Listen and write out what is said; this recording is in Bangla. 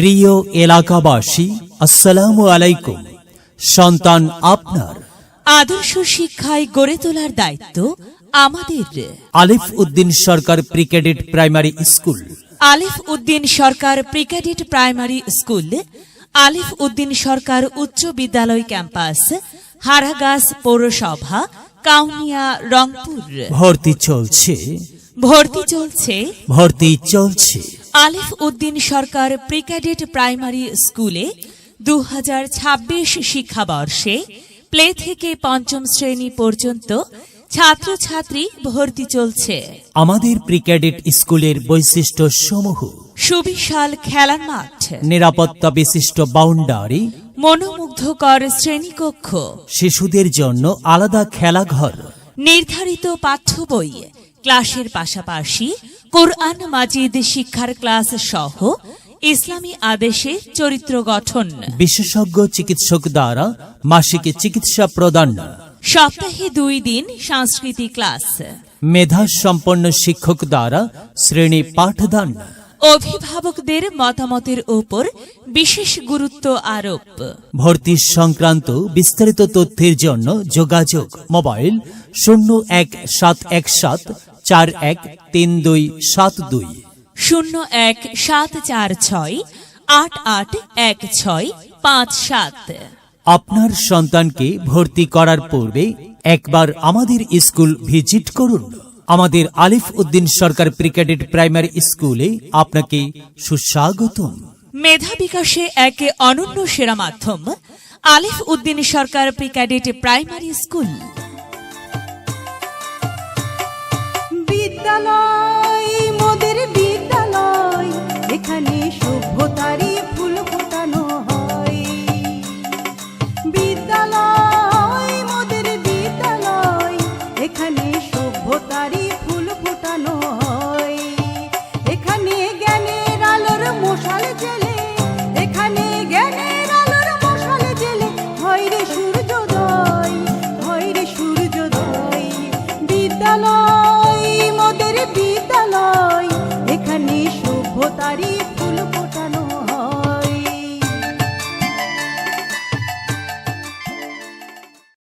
প্রিয় এলাকাবাসী আসসালামু আলাইকুম। সন্তান আপনার। আদর্শ শিক্ষায় গড়ে তোলার দায়িত্ব আমাদের। Alif Uddin Sarkar precadet primary school. Alif Uddin Sarkar precadet primary school Alif Uddin Sarkar উচ্চ বিদ্যালয় ক্যাম্পাস হারাগাছ পৌরসভা কাউনিয়া রংপুর। ভর্তি চলছে। ভর্তি চলছে। ভর্তি চলছে। আলিফ উদ্দিন সরকার প্রিক্যাডেট প্রাইমারি স্কুলে দু হাজার ছাব্বিশ শিক্ষাবর্ষে প্লে থেকে পঞ্চম শ্রেণি পর্যন্ত ছাত্রছাত্রী ভর্তি চলছে। আমাদের প্রিক্যাডেট স্কুলের বৈশিষ্ট্য সমূহ। সুবিশাল খেলার মাঠ। নিরাপত্তা বিশিষ্ট বাউন্ডারি। মনোমুগ্ধকর শ্রেণীকক্ষ। শিশুদের জন্য আলাদা খেলাঘর। নির্ধারিত পাঠ্য বই। ক্লাসের পাশাপাশি কোরআন মাজিদ শিক্ষার ক্লাস সহ ইসলামী আদেশে চরিত্র গঠন। বিশেষজ্ঞ চিকিৎসক দ্বারা মাসিক চিকিৎসা প্রদান। সপ্তাহে দুই দিন সাংস্কৃতিক ক্লাস। মেধা সম্পন্ন শিক্ষক দ্বারা শ্রেণি পাঠদান। অভিভাবকদের মতামতের উপর বিশেষ গুরুত্ব আরোপ। ভর্তি সংক্রান্ত বিস্তারিত তথ্যের জন্য যোগাযোগ মোবাইল শূন্য এক সাত এক সাত চার এক তিন দুই সাত দুই। শূন্য এক সাত চার ছয় আট আট এক ছয় পাঁচ সাত। আপনার সন্তানকে ভর্তি করার পূর্বে একবার আমাদের স্কুল ভিজিট করুন। আমাদের আলিফ উদ্দিন সরকার প্রিক্যাডেট প্রাইমারি স্কুলে আপনাকে সুস্বাগতম। মেধা বিকাশে এক অনন্য সেরা মাধ্যম Alif Uddin Sarkar precadet primary school.